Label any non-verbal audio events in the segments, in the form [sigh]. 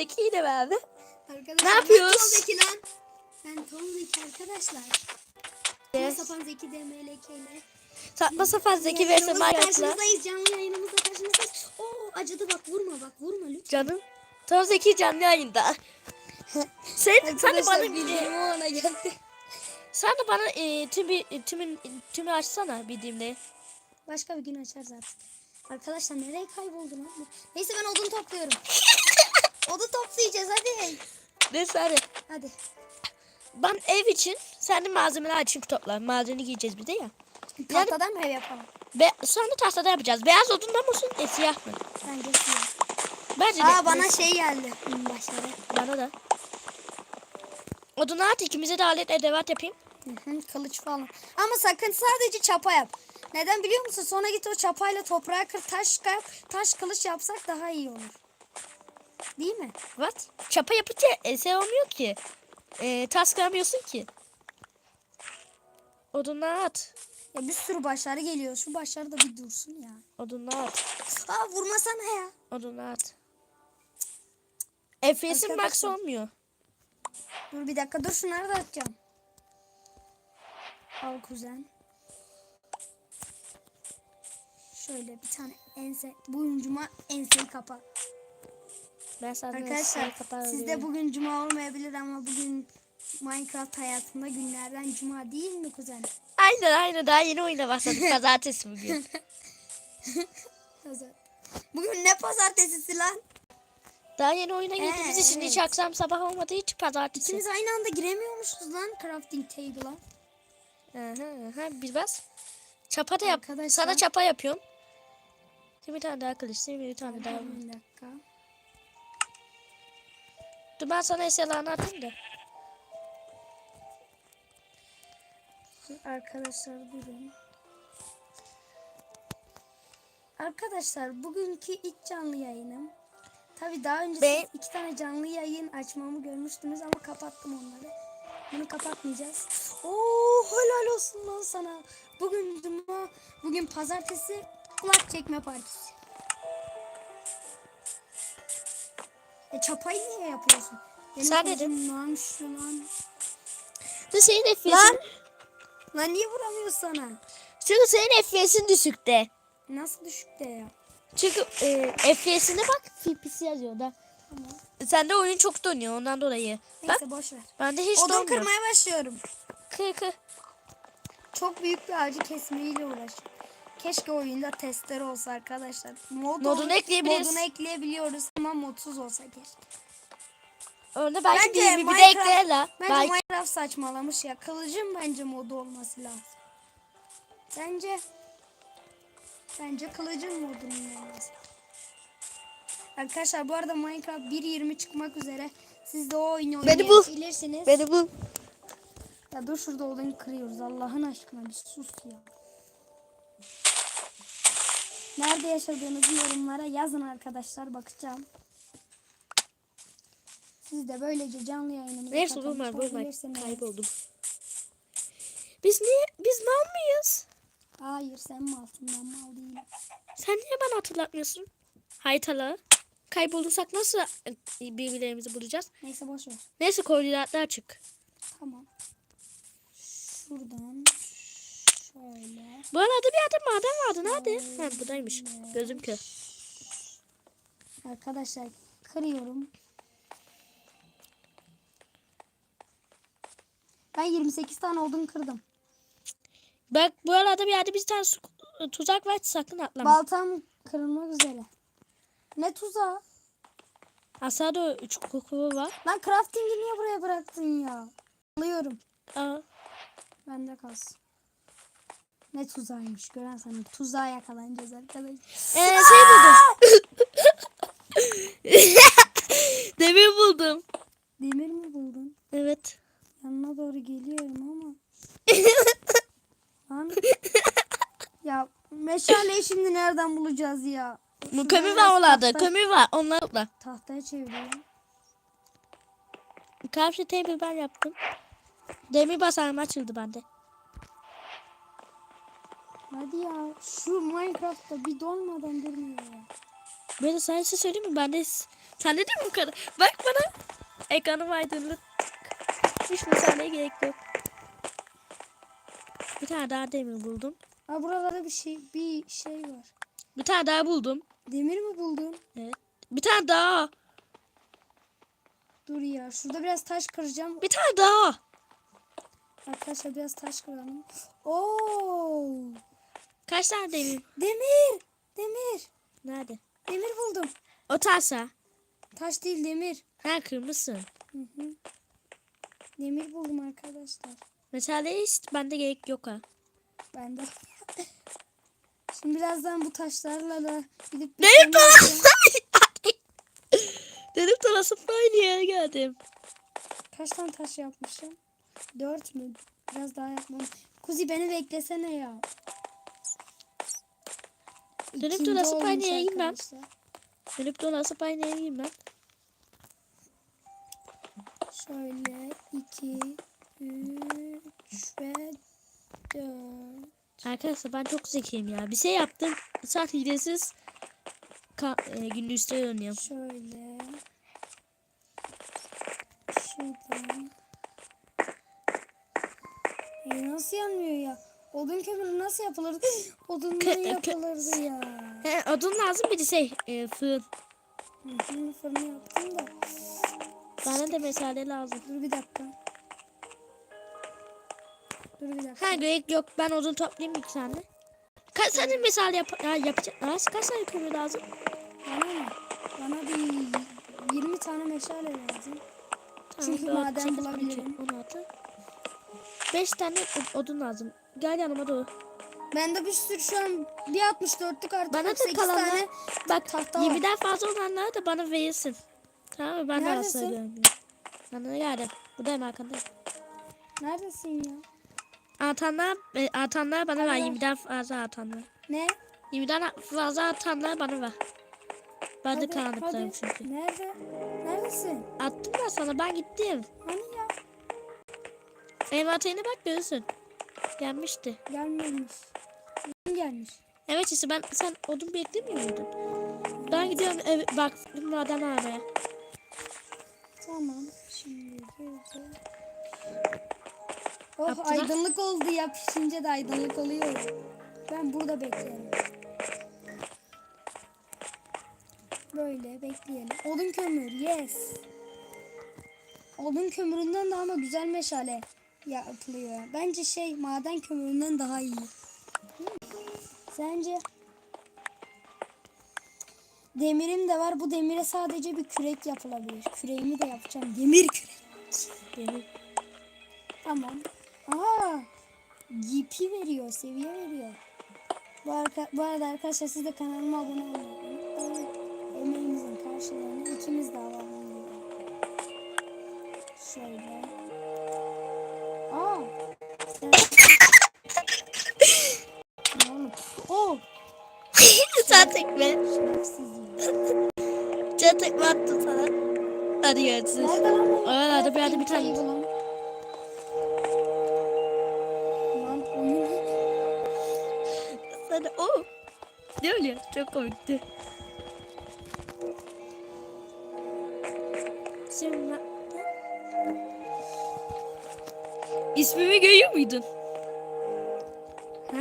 Zeki ile beraber. Arkadaşlar, Ne yapıyoruz? Ben Tom Zeki lan. Ben Tom Zeki arkadaşlar. Evet. sapan Zeki DMLK ile. Saçma sapan Zeki Yayınımızda Minecraft'la. Karşınızdayız canlı yayınımızda karşınızdayız. Oo acıdı bak vurma bak vurma lütfen. Canım. Tom Zeki canlı yayında. [laughs] sen, sen de bana Arkadaşlar bir bildiğim o ana geldi. sen de bana e, tümü, tümün, tümü açsana bildiğimde. Başka bir gün açar zaten. Arkadaşlar nereye kayboldu lan? Neyse ben odun topluyorum. [laughs] odun toplayacağız hadi. Neyse hadi. Hadi. Ben ev için sen de malzemeler için topla. Malzeme giyeceğiz bir de ya. Tahtadan mı ev yapalım? Be sonra tahtada yapacağız. Beyaz odundan mı olsun e, siyah mı? Bence siyah. Bence de. Aa bana şey geldi. Başları. Bana da. Odunu at ikimize de alet edevat yapayım. Hı hı, Kılıç falan. Ama sakın sadece çapa yap. Neden biliyor musun? Sonra git o çapayla toprağa kır taş taş kılıç yapsak daha iyi olur. Değil mi? What? Çapa yapınca e, şey olmuyor ki. E, tas kıramıyorsun ki. Odunu at. Ya bir sürü başları geliyor. Şu başları da bir dursun ya. Odunu at. Aa vurmasana ya. Odunu at. FPS'in max olmuyor. Dur bir dakika dur şunları da atacağım. Al kuzen. Şöyle bir tane ense. Bugün cuma enseyi kapa. Ben sana Arkadaşlar sizde bugün cuma olmayabilir ama bugün Minecraft hayatında günlerden cuma değil mi kuzen? Aynen aynen daha yeni oyuna başladık. [laughs] Pazartesi bugün. [laughs] Bugün ne pazartesisi lan? Daha yeni oyuna girdiğimiz Ee, için hiç evet. akşam sabah olmadığı için pazartesi. İkimiz aynı anda giremiyormuşuz lan crafting table'a. Hı hı. Bir bas. Çapa da yap. Arkadaşlar. Sana çapa yapıyorum. Bir tane daha kılıç. Bir tane daha. Bir dakika. Dur ben sana eşyalarını atayım da. Arkadaşlar durun. Arkadaşlar bugünkü ilk canlı yayınım. Tabi daha önce Ben- iki tane canlı yayın açmamı görmüştünüz ama kapattım onları. Bunu kapatmayacağız. Oo helal olsun lan sana. Bugün cuma, bugün pazartesi kulak çekme partisi. E çapayı niye yapıyorsun? Benim Sen dedin. Lan şu lan. Dur senin FPS'in. Lan! Lan niye vuramıyor sana? Çünkü senin FPS'in düşükte. Nasıl düşükte ya? Çünkü e, FPS'ine bak. FPS yazıyor da. Tamam. Sende oyun çok donuyor ondan dolayı. Neyse boş ver. bende hiç Odun donmuyor. kırmaya başlıyorum. Kır kır. Çok büyük bir ağacı kesmeyle uğraş. Keşke oyunda testleri olsa arkadaşlar. Mod Modunu ekleyebiliriz. Modunu ekleyebiliyoruz ama modsuz olsa keşke. Orada belki Bence bir, bir de Minecraft- eklerler. Bence Belki Minecraft saçmalamış ya. Kılıcın bence modu olması lazım. Bence Bence kılıcın modunun olması. Arkadaşlar bu arada Minecraft 1.20 çıkmak üzere. Siz de o oyunu Beni bul. oynayabilirsiniz. beni bul. Ya dur şurada odun kırıyoruz Allah'ın aşkına bir sus ya. Nerede yaşadığınızı yorumlara yazın arkadaşlar bakacağım. Siz de böylece canlı yayınımıza Neyse bulma. olabilirsiniz. Kayboldum. Biz niye? Biz mal mıyız? Hayır sen malsın ben mal değilim. Sen niye bana hatırlatmıyorsun? Haytala. Kaybolduysak nasıl e, birbirlerimizi bulacağız? Neyse boş ver. Neyse koordinatlar çık. Tamam. Şuradan Bu arada bir yerde maden vardı. Nerede? Ha buradaymış. Gözüm kör. Arkadaşlar kırıyorum. Ben 28 tane odun kırdım. Bak bu arada bir yerde bir tane su, tuzak var. Sakın atlama. Baltam kırılmak üzere. Ne tuzağı? Aşağıda üç kuku var. Lan crafting'i niye buraya bıraktın ya? Alıyorum. Aa, Bende kalsın. Ne tuzağıymış gören sana. Tuzağa yakalanacağız arkadaşlar. Ee, şey buldum. [laughs] Demir buldum. Demir mi buldun? Evet. Yanına doğru geliyorum ama. [laughs] Lan. ya meşaleyi şimdi nereden bulacağız ya? Bu kömür var onlarda. tahta- Kömür var. Onlar da. Tahtaya çeviriyorum. Karşı table ben yaptım. Demir basarım açıldı bende. Hadi ya şu Minecraft'ta bir donmadan durmuyor ya. Böyle sana bir şey söyleyeyim mi? Bende s- Sen de mi bu kadar? Bak bana. Ekranım aydınlık. Hiç müsaadeye gerek yok. Bir tane daha demir buldum. Ha buralarda bir şey bir şey var. Bir tane daha buldum. Demir mi buldun? Evet. Bir tane daha. Dur ya şurada biraz taş kıracağım. Bir tane daha. Arkadaşlar biraz taş kıralım. Oo! Kaç tane demir? Demir! Demir! Nerede? Demir buldum. O tasa. Taş değil demir. Ha kırmızısın. Hı hı. Demir buldum arkadaşlar. Mesela hiç bende gerek yok ha. Ben de. [laughs] Şimdi birazdan bu taşlarla da gidip Benim yapacağım. Dedim dolaşıp aynı yere geldim. Kaç tane taş yapmışım? Dört mü? Biraz daha yapmam. Kuzi beni beklesene ya. Dönüp dolaşıp aynı yere arkadaşlar. Dönüp dolaşıp aynı yere gireyim ben. Şöyle iki, üç ve dört. Arkadaşlar ben çok zekiyim ya. Bir şey yaptım. Saat hilesiz e, gündüzde oynuyorum. Şöyle. Şuradan. E nasıl yanmıyor ya? Odun kömürü nasıl Kı- kı- yapılırdı ya. He, odun lazım bir de şey e, fırın. Hı, Fırını yaptım da. Bana da mesale lazım. Dur bir dakika. Dur bir dakika. Ha gerek yok. Ben odun toplayayım bir tane. Kaç tane mesale yap ya, yapacak? Nasıl kaç tane kömür lazım? Bana mı? Bana bir 20 tane meşale lazım. Tamam, Çünkü maden bulabilirim. on iki, on altı. Beş tane od- odun lazım. Gel yanıma doğru. Bende bir sürü şu an bir 64'lük artık Bana da 8 kalanlar tane bak tahta var. 20'den fazla olanları da bana verirsin. Tamam mı? Ben de Neredesin? söylüyorum. Bana geldim. Buradayım arkandayım. Neredesin ya? Atanlar, e, atanlar bana ver. Ver. 20'den fazla atanlar. Ne? 20'den fazla atanlar bana ver. Ben de hadi. çünkü. Nerede? Neredesin? Attım ben sana ben gittim. Hani ya? Envanterine bak görürsün. Gelmişti. Gelmemiş. Kim gelmiş? Evet işte ben sen odun beklemiyor muydun? Ben gidiyorum ev, bak maden aramaya. Tamam. Şimdi girdi. Oh Yaptılar. aydınlık oldu ya. Pişince de aydınlık oluyor. Ben burada bekleyelim. Böyle bekleyelim. Odun kömür. Yes. Odun kömüründen daha ama güzel meşale yapılıyor. Bence şey maden kömüründen daha iyi. Sence? Demirim de var. Bu demire sadece bir kürek yapılabilir. Küreğimi de yapacağım. Demir kürek. Benim. Tamam. Aa, GP veriyor, seviye veriyor. Bu, arka, bu arada arkadaşlar siz de kanalıma abone olmayı unutmayın. Emeğimizin karşılığını ikimiz de alalım. Şöyle. Tekme. Sen tekme attım sana. Hadi görüşürüz. Nerede lan bu? Oralarda bir yerde bir tane. Lan oyun Sana o. Ne oluyor? Çok komikti. Şimdi İsmimi görüyor muydun? Ha?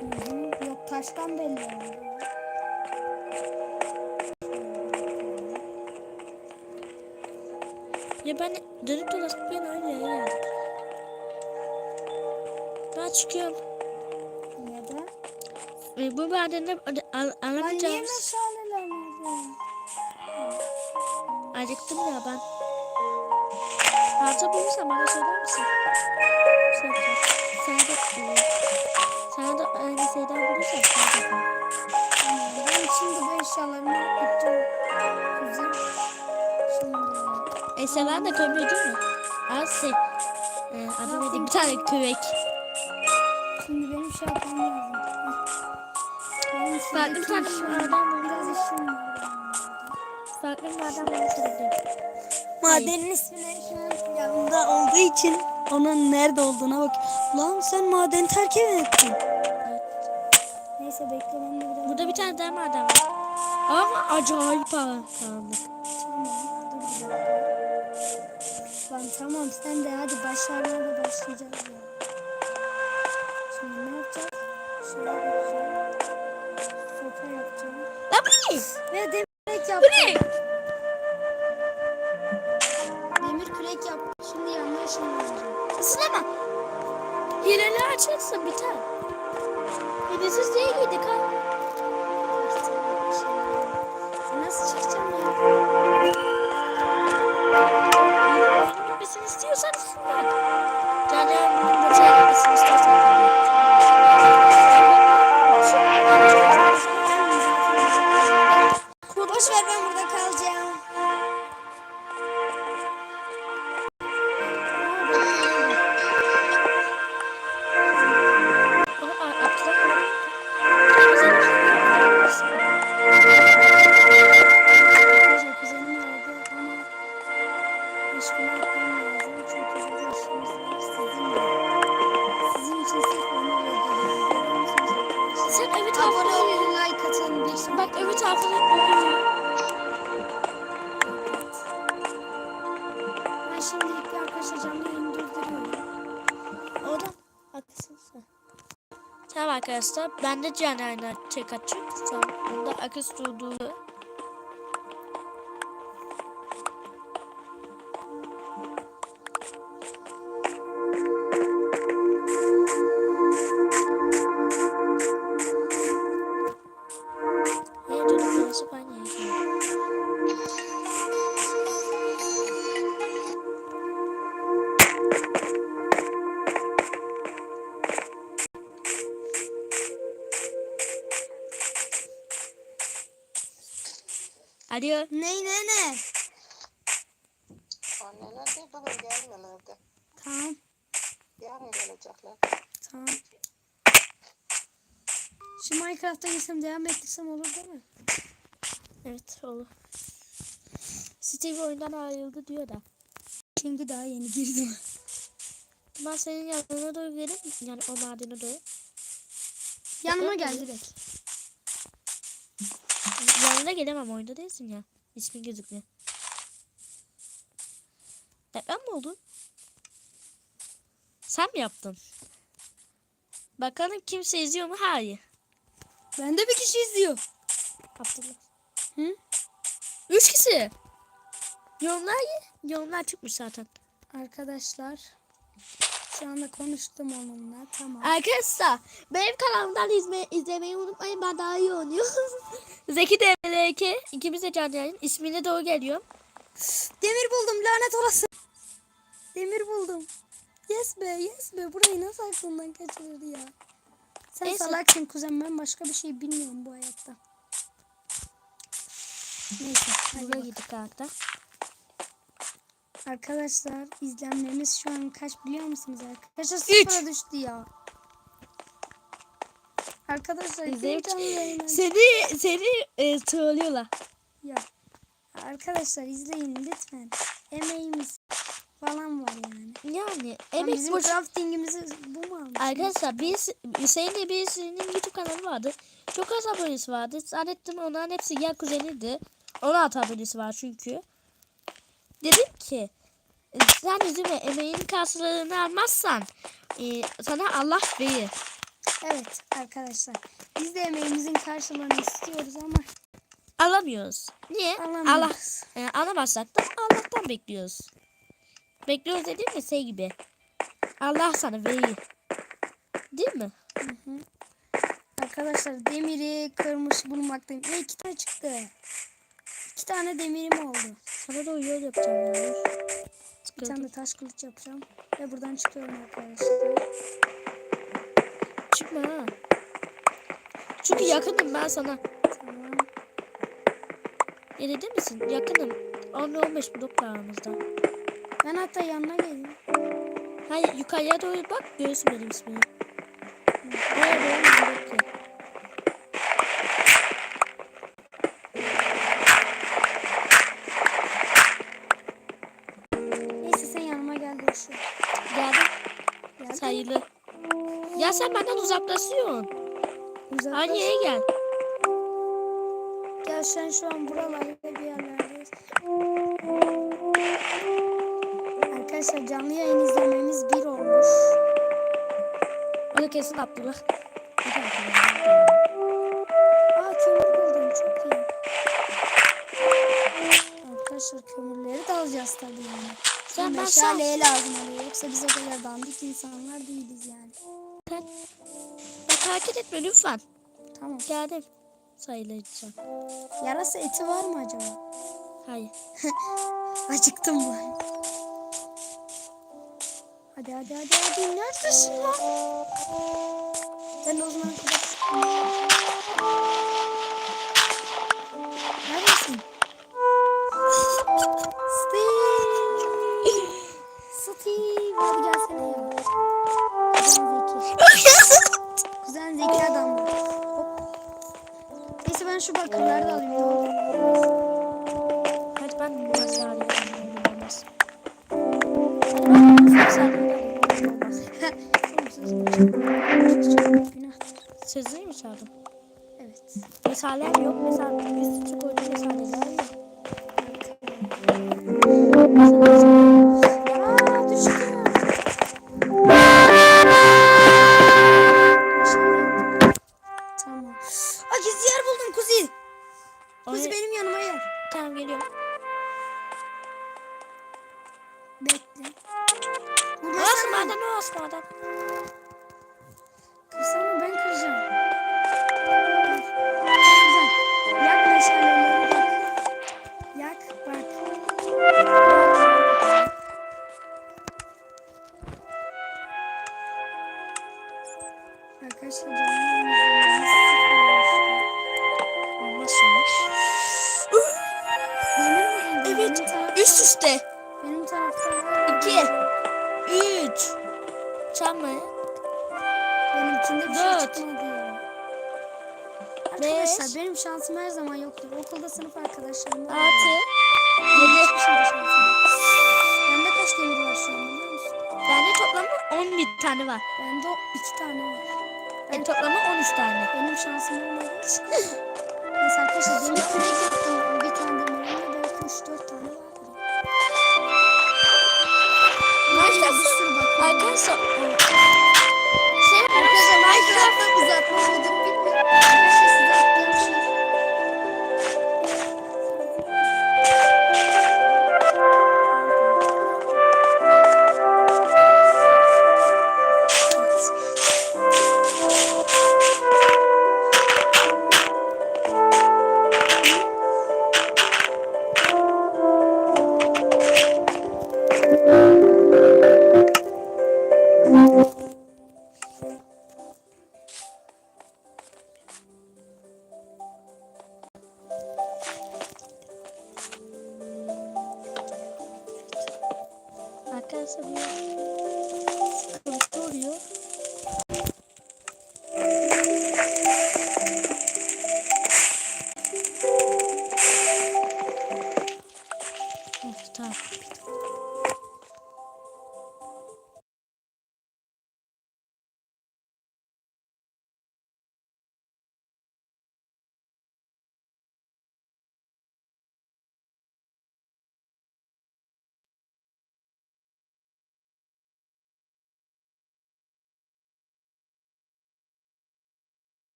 Hı hı. Yok taştan belli oldu. Ya ben dönüp dolaşıp ben aynı yere geldim. Ben çıkıyorum. Neden? E, bu madende al- al- Lan niye alamayacağım. meşaleler nerede? Acıktım ya ben. Parça bulursan bana söyler misin? Söyleyeceğim. Sana da, e, sana da aynı şeyden bulursan söyleyeceğim. Ben şimdi bu eşyalarımı yapacağım. Kuzum. Şimdi. E seven de kömür değil mi? Şey. E, adı neydi? Bir tane kürek. Şimdi benim şey yapmam lazım. Benim Farklı bir tane maden. Biraz işim var. Farklı bir maden bulmuş olabilirim. Madenin ismini şu an yanında olduğu için onun nerede olduğuna bak. Lan sen maden terk mi ettin? Neyse bekle ben de biraz. Burada bir tane daha maden var. Ama acayip karanlık. Tamam. Lan tamam sen de hadi başlarına da başlayacağız ya. Şimdi ne yapacağız? Şöyle yapacağım. Sopa yapacağım. Lan bu ne? Ve demir kürek Bu yaptım. ne? Demir kürek yaptım. Şimdi yanına ışınlanacağım. Isınama. Hileler açılsın biter. Boş ver şimdilik bir arkadaşlar canlı yayını durduruyorum. Oradan haklısın sen. Tamam arkadaşlar ben de Canan'la tek açıyorum. Tamam. Bunda akış durduğu. Alo. Ne ne ne? Anneler de bugün gelmiyorlardı. Tamam Yarın gelecekler. tamam. Şu Minecraft'a girsem devam ettirsem olur değil mi? Evet olur. Steve oyundan ayrıldı diyor da. Çünkü daha yeni girdim. Ben senin yanına doğru gelip yani o madene doğru. Yanıma gel direkt. Yanına gelemem oyunda değilsin ya. İsmin gözükmüyor. Deprem mi oldu? Sen mi yaptın? Bakalım kimse izliyor mu? Hayır. Ben de bir kişi izliyor. Abdullah. Hı? Üç kişi. Yorumlar yorumlar çıkmış zaten. Arkadaşlar şu anda konuştum onunla tamam. Arkadaşlar benim kanalımdan izme, izlemeyi unutmayın ben daha iyi oynuyorum. [laughs] Zeki DMLK ikimiz de canlı yayın. İsmine doğru geliyorum. Demir buldum lanet olası. Demir buldum. Yes be yes be burayı nasıl aklından kaçırır ya. Sen Neyse. salaksın kuzen ben başka bir şey bilmiyorum bu hayatta. Neyse Buraya gittik hatta. Arkadaşlar izlenmemiz şu an kaç biliyor musunuz arkadaşlar? Sıfıra düştü ya. Arkadaşlar izleyin. Seni seni e, trollüyorlar. Ya. Arkadaşlar izleyin lütfen. Emeğimiz falan var yani. Yani emek bizim boş. craftingimizi bu mu almış? Arkadaşlar biz Hüseyin'le birisinin YouTube kanalı vardı. Çok az abonesi vardı. Zannettim onların hepsi ya kuzeniydi. 16 abonesi var çünkü. Dedim ki sen üzülme emeğin karşılığını almazsan e, sana Allah verir. Evet arkadaşlar. Biz de emeğimizin karşılığını istiyoruz ama Alamıyoruz. Niye? Alamıyoruz. Allah e, alamazsak da Allah'tan bekliyoruz. Bekliyoruz dedim mi şey gibi. Allah sana verir. Değil mi? arkadaşlar demiri kırmış bulunmaktayım. Ve iki tane çıktı. İki tane demirim oldu. Sana da yol yapacağım ya. Bir tane de taş kılıç yapacağım. Ve buradan çıkıyorum arkadaşlar. Çıkma ha. Çünkü yakınım ben sana. Tamam. Yedi değil misin? Yakınım. 10-15 blok aramızda. Ben hatta yanına geleyim. Hayır yukarıya doğru bak göğsüm benim ismini. Buraya Ya sen benden uzaklaşıyorsun. Uzaklaş. Aynı yere gel. Gel Arkadaşlar şu an buralarda bir yerlerdeyiz. Arkadaşlar canlı yayın izlememiz bir olmuş. O da kesin Abdullah. Aa kömür buldum çok iyi. Arkadaşlar kömürleri de alacağız tabii yani. Sen Sen meşaleye lazım oluyor. Yoksa biz o kadar dandik insanlar değiliz yani. Sen ya, takip etme lütfen. Tamam. Geldim. Sayılacağım. Yarasa eti var mı acaba? Hayır. [laughs] Acıktım ben. Hadi hadi hadi hadi. Neredesin lan? Ben o zaman kadar şu bakırları da alayım. Hadi ben ben bu maçı alayım. Olmaz. Sözünü mü çaldım? Evet. Mesalem yok. Mesela üst üste koyduğum mesaleler yok. Aa var. Şansım yok. Bende kaç demir var şu an biliyor musun? Bende toplamda 11 tane var. Bende o iki tane var. Benim toplamda 13 tane. Benim şansım olmadığı için. Neyse arkadaşlar demir kürek yaptım. Bir tane demirimde belki üç dört tane vardır. Minecraft- Bir sürü bakın. Arkadaşlar. Şey Arkadaşlar Minecraft'ta uzatma modum bitmiyor.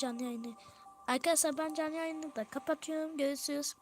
Canlı yayını. Arkadaşlar ben canlı yayını da kapatıyorum. Görüşürüz.